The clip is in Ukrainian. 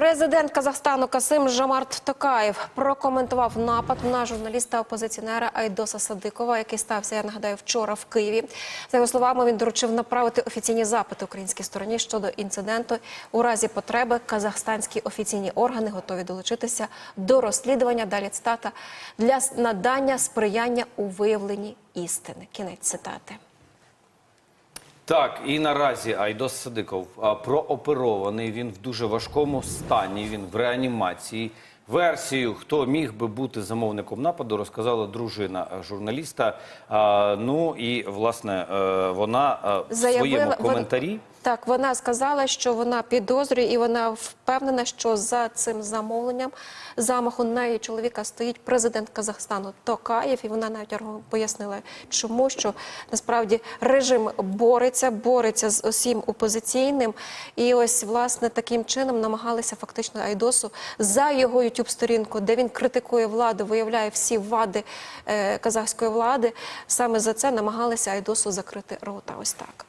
Президент Казахстану Касим Жамарт Токаєв прокоментував напад на журналіста-опозиціонера Айдоса Садикова, який стався, я нагадаю, вчора в Києві. За його словами, він доручив направити офіційні запити українській стороні щодо інциденту. У разі потреби казахстанські офіційні органи готові долучитися до розслідування. Далі цитата для надання сприяння у виявленні істини. Кінець цитати. Так, і наразі Айдос Садиков прооперований. Він в дуже важкому стані. Він в реанімації. Версію, хто міг би бути замовником нападу, розказала дружина журналіста. Ну і власне е, вона е, в своєму коментарі. Так, вона сказала, що вона підозрює і вона впевнена, що за цим замовленням замаху на її чоловіка стоїть президент Казахстану Токаєв. І вона навіть пояснила, чому що насправді режим бореться, бореться з усім опозиційним. І ось власне таким чином намагалися фактично Айдосу за його youtube сторінку, де він критикує владу, виявляє всі вади е, казахської влади. Саме за це намагалися Айдосу закрити рота. Ось так.